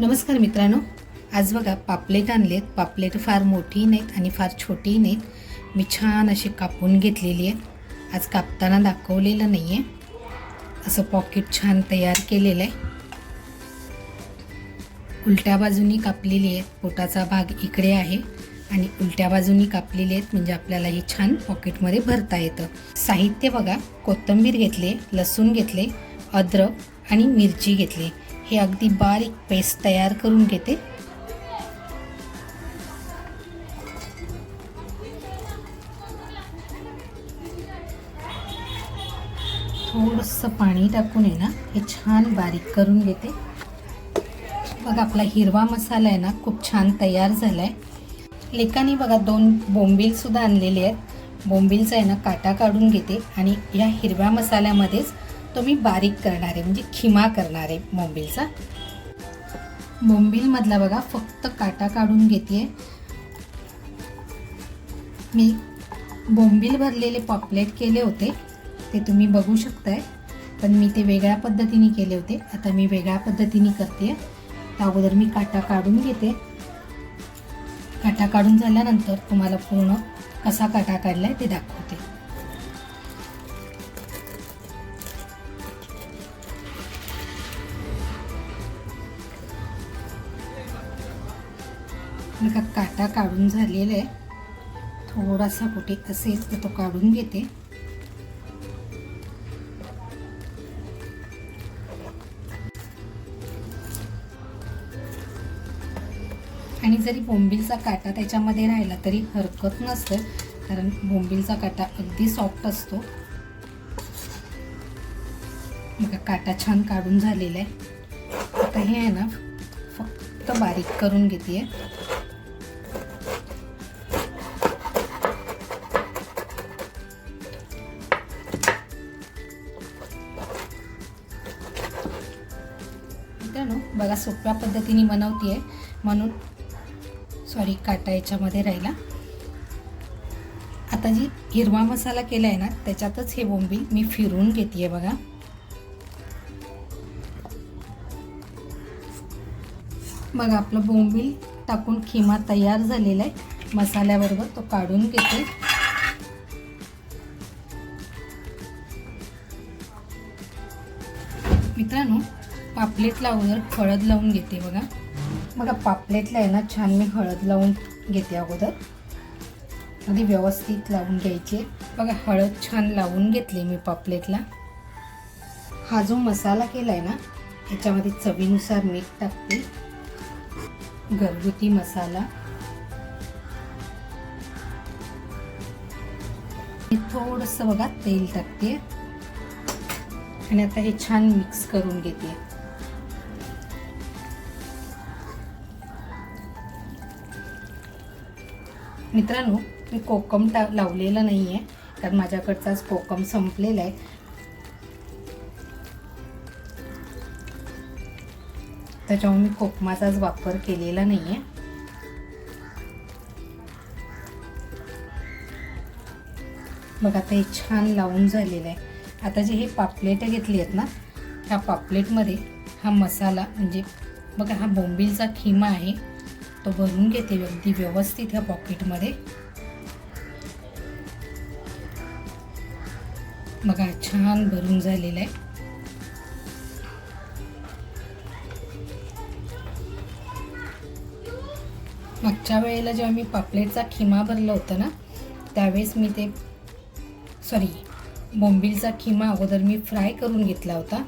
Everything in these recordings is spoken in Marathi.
नमस्कार मित्रांनो. आज बघा पापलेट आणलेत. पापलेट फार मोठी नाहीत आणि फार छोटीही नाहीत. मी छान अशी कापून घेतलेली आहेत आज कापताना दाखवलेलं नाही आहे असं पॉकेट छान तयार केलेलं आहे. उलट्या बाजूनी कापलेली आहेत. पोटाचा भाग इकडे आहे आणि उलट्या बाजूनी कापलेली आहेत. म्हणजे आपल्याला हे छान पॉकेटमध्ये भरता येतं. साहित्य बघा कोथिंबीर घेतले लसूण घेतले अद्रक आणि मिरची घेतली. हे अगदी बारीक पेस्ट तयार करून घेते. थोडंसं पाणी टाकून आहे ना हे छान बारीक करून घेते. बघा आपला हिरवा मसाला आहे ना खूप छान तयार झाला आहे लेकानी बघा दोन बोंबीलसुद्धा आणलेले आहेत. बोंबीलचा आहे ना काटा काढून घेते आणि या हिरव्या मसाल्यामध्येच तो मी बारीक करणार आहे म्हणजे खिमा करणार आहे बोंबीलचा बोंबीलमधला बघा फक्त काटा काढून घेते मी बोंबील भरलेले पॉपलेट केले होते ते तुम्ही बघू शकताय. पण मी ते वेगळ्या पद्धतीने केले होते. आता मी वेगळ्या पद्धतीने करते अगोदर मी काटा काढून घेते. काटा काढून झाल्यानंतर तुम्हाला पूर्ण कसा काटा काढला आहे ते दाखवते. बघा काटा काढून झालेला आहे. थोडासा कुठे असेल तर तो काढून घेते. आणि जरी बोंबीलचा काटा त्याच्यामध्ये राहिला तरी हरकत नसतं कारण बोंबीलचा काटा अगदी सॉफ्ट असतो. बघा काटा छान काढून झालेला आहे. आता हे आहे ना फक्त बारीक करून घेते. मित्रांनो बघा सोप्या पद्धतीने बनवते आहे म्हणून सॉरी काटा याच्यामध्ये राहिला. आता जी हिरवा मसाला केला आहे ना त्याच्यातच हे बोंबील मी फिरून घेते बघा. बघा आपलं बोंबील टाकून खिमा तयार झालेला आहे. मसाल्याबरोबर तो काढून घेते. पापलेटला अगोदर हळद लावून घेते बघा. बघा पापलेटला आहे ना छान मी हळद लावून घेते अगोदर. अगदी व्यवस्थित लावून घ्यायचे. बघा हळद छान लावून घेतली मी पापलेटला. हा जो मसाला केला आहे ना ह्याच्यामध्ये चवीनुसार मीठ टाकते. घरगुती मसाला. थोडंसं बघा तेल टाकते. आणि आता हे छान मिक्स करून घेते. मित्रांनो मी कोकम टा लावलेलं नाही आहे कारण माझ्याकडचाच कोकम संपलेला आहे. त्याच्यामुळे मी कोकमाचाच वापर केलेला नाही आहे बघ आता हे छान लावून झालेलं आहे. आता जे हे पापलेट घेतली आहेत ना ह्या पापलेटमध्ये हा मसाला म्हणजे बघा हा बोंबीलचा खिमा आहे. तो भरून घेते अगदी व्यवस्थित ह्या पॉकेटमध्ये बघा छान भरून झालेलं आहे. मागच्या वेळेला जेव्हा मी पापलेटचा खिमा भरला होतं ना त्यावेळेस मी ते सॉरी बोंबीलचा खिमा अगोदर मी फ्राय करून घेतला होता.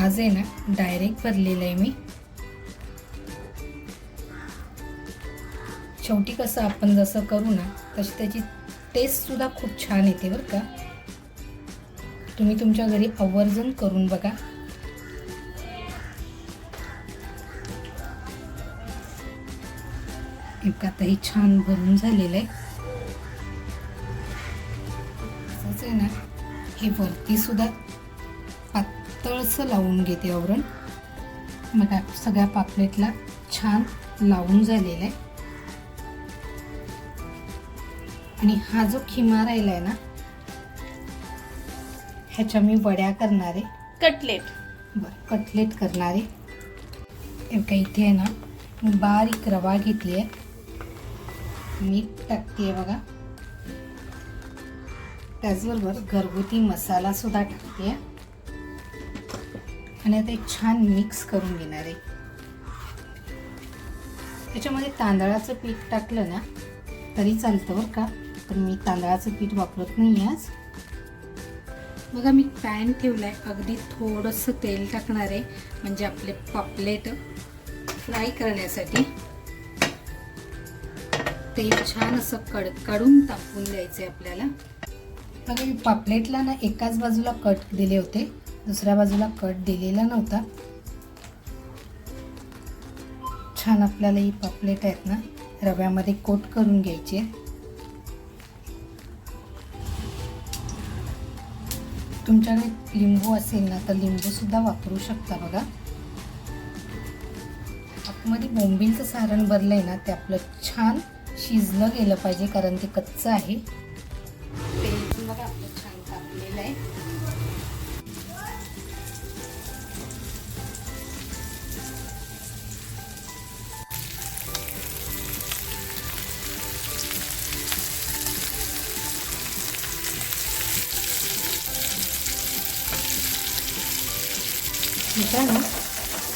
आज आहे ना डायरेक्ट भरलेलं आहे मी. शेवटी कसं आपण जसं करू ना तशी त्याची टेस्टसुद्धा खूप छान येते बरं का. तुम्ही तुमच्या घरी आवर्जून करून बघा. एक आता हे छान भरून झालेलं आहे. असंच आहे ना हे वरतीसुद्धा पात पातळसं लावून घेते आवरण. मग सगळ्या पापलेटला छान लावून झालेला आहे. आणि हा जो खिमा राहिला आहे ना ह्याच्या मी वड्या करणार आहे. कटलेट. बरं कटलेट करणारे बघा इथे आहे ना मी बारीक रवा घेतली आहे. मीठ टाकते आहे बघा. त्याचबरोबर घरगुती मसाला सुद्धा टाकते आहे. आणि आता एक छान मिक्स करून घेणार आहे. त्याच्यामध्ये तांदळाचं पीठ टाकलं ना तरी चालतं बरं का. पण मी तांदळाचं पीठ वापरत नाही आज. बघा मी पॅन ठेवला आहे अगदी थोडंसं तेल टाकणार आहे. म्हणजे आपले पापलेट फ्राय करण्यासाठी. तेल छान असं कड काढून तापवून द्यायचं आहे आपल्याला. बघा मी पापलेटला ना एकाच बाजूला कट दिले होते. दुसऱ्या बाजूला कट दिलेला नव्हता. छान आपल्याला ही पापलेट आहेत ना रव्यामध्ये कोट करून घ्यायची तुमच्याकडे लिंबू असेल ना तर लिंबूसुद्धा वापरू शकता बघा. आतमध्ये बोंबीलचं सारण भरलं आहे ना ते आपलं छान शिजलं गेलं पाहिजे कारण ते कच्चं आहे. मित्रांनो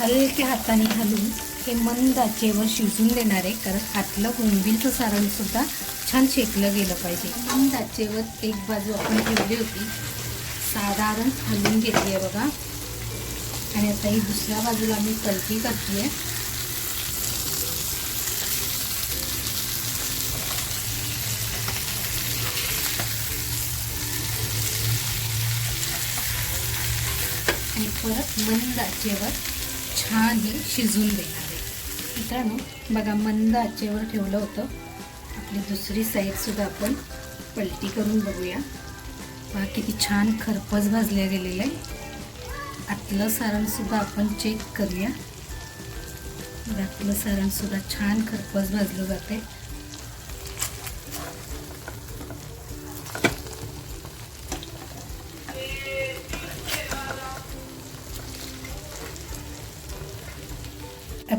हलक्या हाताने घालून हे मंद आचेवर शिजून देणार आहे कारण आतलं बोंबीलचं सारणसुद्धा छान शेकलं गेलं पाहिजे. मंद आचेवर एक बाजू आपण ठेवली होती. साधारण हलवून घेतली आहे बघा. आणि आता ही दुसऱ्या बाजूला मी कलटी करते आहे आणि परत मंद आचेवर छान हे शिजून देणार आहे. मित्रांनो बघा मंद आचेवर ठेवलं होतं. आपली दुसरी साईडसुद्धा आपण पलटी करून बघूया. पहा किती छान खरपस भाजल्या गेलेलं आहे. आतलं सारणसुद्धा आपण चेक करूया. आतलं सारणसुद्धा छान खरपस भाजलं जाते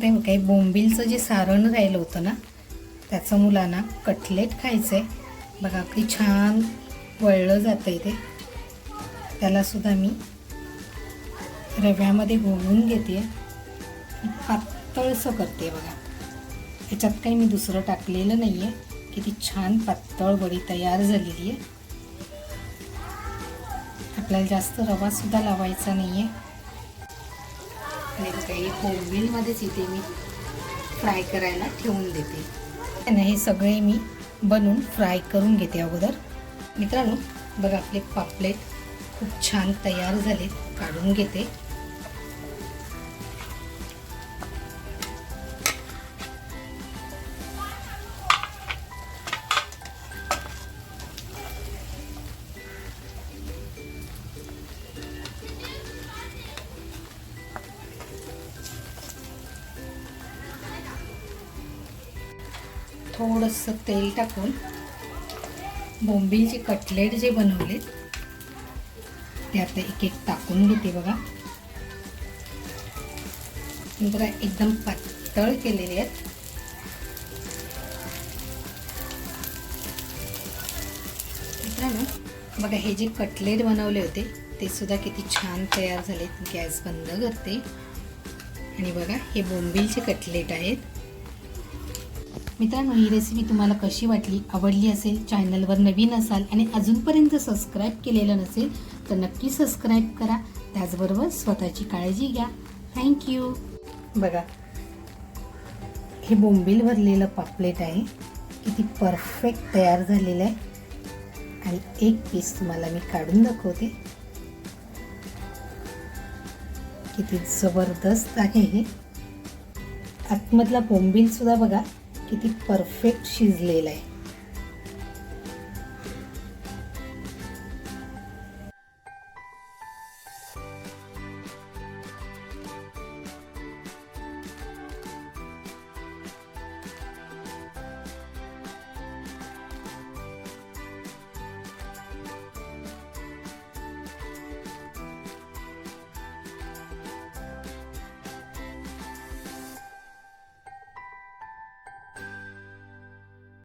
आता हे काही बोंबिलचं जे सारण राहिलं होतं ना त्याचं मुलांना कटलेट खायचं आहे बघा अगदी छान वळलं जातं आहे ते त्यालासुद्धा मी रव्यामध्ये घोळून घेते पातळसं करते बघा. ह्याच्यात काही मी दुसरं टाकलेलं नाही आहे किती छान पातळ वडी तयार झालेली आहे. आपल्याला जास्त रवासुद्धा लावायचा नाही आहे आणि काही बोंबीलमध्येच इथे मी फ्राय करायला ठेवून देते. आणि हे सगळे मी बनवून फ्राय करून घेते अगोदर. मित्रांनो बघा आपले पापलेट खूप छान तयार झाले काढून घेते. थोडंसं तेल टाकून बोंबीलचे कटलेट जे बनवलेत ते आता एक एक टाकून घेते बघा. बघा एकदम पातळ केलेले आहेत. मित्रांनो बघा हे जे कटलेट बनवले होते ते सुद्धा किती छान तयार झालेत. गॅस बंद करते. आणि बघा हे बोंबीलचे कटलेट आहेत. मित्रांनो ही रेसिपी तुम्हाला कशी वाटली आवडली असेल चॅनलवर नवीन असाल आणि अजूनपर्यंत सबस्क्राईब केलेलं नसेल तर नक्की सबस्क्राईब करा. त्याचबरोबर स्वतःची काळजी घ्या. थँक्यू बघा हे बोंबील भरलेलं पापलेट आहे. किती परफेक्ट तयार झालेलं आहे. आणि एक पीस तुम्हाला मी काढून दाखवते. किती जबरदस्त आहे हे. आतमधला बोंबील सुद्धा बघा. किती परफेक्ट शिजलेलं आहे.